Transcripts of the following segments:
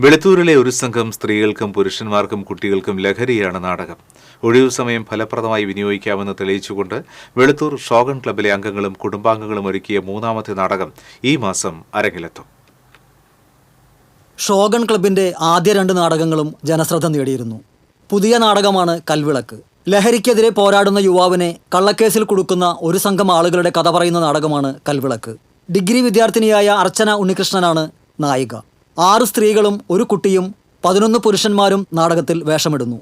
വെളുത്തൂരിലെ ഒരു സംഘം സ്ത്രീകൾക്കും പുരുഷന്മാർക്കും കുട്ടികൾക്കും ലഹരിയാണ് നാടകം. ഒഴിവു സമയം ഫലപ്രദമായി വിനിയോഗിക്കാമെന്ന് തെളിയിച്ചുകൊണ്ട് വെളുത്തൂർ ഷോഗൺ ക്ലബിലെ അംഗങ്ങളും കുടുംബാംഗങ്ങളും ഒരുക്കിയ മൂന്നാമത്തെ നാടകം ഈ മാസം അരങ്ങിലെത്തും. ഷോഗൺ ക്ലബിന്റെ ആദ്യ രണ്ട് നാടകങ്ങളും ജനശ്രദ്ധ നേടിയിരുന്നു. പുതിയ നാടകമാണ് കൽവിളക്ക്. ലഹരിക്കെതിരെ പോരാടുന്ന യുവാവിനെ കള്ളക്കേസിൽ കൊടുക്കുന്ന ഒരു സംഘം ആളുകളുടെ കഥ പറയുന്ന നാടകമാണ് കൽവിളക്ക്. ഡിഗ്രി വിദ്യാർത്ഥിനിയായ അർച്ചന ഉണ്ണികൃഷ്ണനാണ് നായിക. ആറ് സ്ത്രീകളും ഒരു കുട്ടിയും പതിനൊന്ന് പുരുഷന്മാരും നാടകത്തിൽ വേഷമിടുന്നു.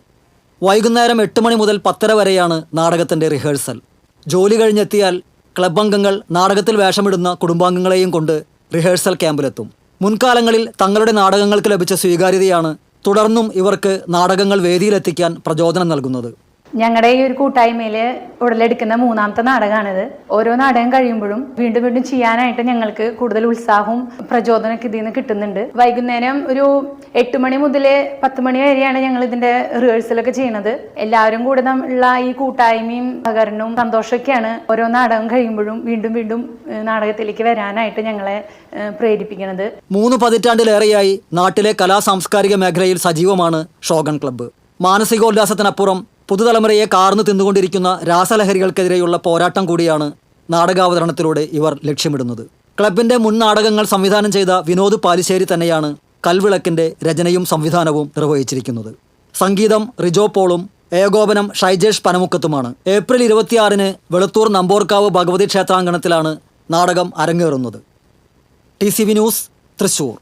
വൈകുന്നേരം എട്ട് മണി മുതൽ പത്തര വരെയാണ് നാടകത്തിന്റെ റിഹേഴ്സൽ. ജോലി കഴിഞ്ഞെത്തിയാൽ ക്ലബ് അംഗങ്ങൾ നാടകത്തിൽ വേഷമിടുന്ന കുടുംബാംഗങ്ങളെയും കൊണ്ട് റിഹേഴ്സൽ ക്യാമ്പിലെത്തും. മുൻകാലങ്ങളിൽ തങ്ങളുടെ നാടകങ്ങൾക്ക് ലഭിച്ച സ്വീകാര്യതയാണ് തുടർന്നും ഇവർക്ക് നാടകങ്ങൾ വേദിയിലെത്തിക്കാൻ പ്രചോദനം നൽകുന്നത്. ഞങ്ങളുടെ ഈ ഒരു കൂട്ടായ്മയിൽ ഉടലെടുക്കുന്ന മൂന്നാമത്തെ നാടകമാണിത് ഓരോ നാടകം കഴിയുമ്പോഴും വീണ്ടും വീണ്ടും ചെയ്യാനായിട്ട് ഞങ്ങൾക്ക് കൂടുതൽ ഉത്സാഹവും പ്രചോദനമൊക്കെ ഇതിൽ നിന്ന് കിട്ടുന്നുണ്ട്. വൈകുന്നേരം ഒരു എട്ട് മണി മുതൽ പത്ത് മണി വരെയാണ് ഞങ്ങൾ ഇതിന്റെ റിഹേഴ്സലൊക്കെ ചെയ്യുന്നത് എല്ലാവരും കൂടെ ഉള്ള ഈ കൂട്ടായ്മയും സഹകരണവും സന്തോഷമൊക്കെയാണ് ഓരോ നാടകം കഴിയുമ്പോഴും വീണ്ടും വീണ്ടും നാടകത്തിലേക്ക് വരാനായിട്ട് ഞങ്ങളെ പ്രേരിപ്പിക്കുന്നത് മൂന്ന് പതിറ്റാണ്ടിലേറെയായി നാട്ടിലെ കലാ സാംസ്കാരിക മേഖലയിൽ സജീവമാണ് ഷോഗൺ ക്ലബ്ബ്. മാനസികോല്ലാസത്തിനപ്പുറം പുതുതലമുറയെ കാർന്നു തിന്നുകൊണ്ടിരിക്കുന്ന രാസലഹരികൾക്കെതിരെയുള്ള പോരാട്ടം കൂടിയാണ് നാടകാവതരണത്തിലൂടെ ഇവർ ലക്ഷ്യമിടുന്നത്. ക്ലബിന്റെ മുൻ നാടകങ്ങൾ സംവിധാനം ചെയ്ത വിനോദ് പാലിശ്ശേരി തന്നെയാണ് കൽവിളക്കിന്റെ രചനയും സംവിധാനവും നിർവഹിച്ചിരിക്കുന്നത്. സംഗീതം റിജോ പോളും ഏകോപനം ഷൈജേഷ് പനമുക്കത്തുമാണ്. ഏപ്രിൽ ഇരുപത്തിയാറിന് വെളുത്തൂർ നമ്പോർക്കാവ് ഭഗവതി ക്ഷേത്രാങ്കണത്തിലാണ് നാടകം അരങ്ങേറുന്നത്. T news Thrissur.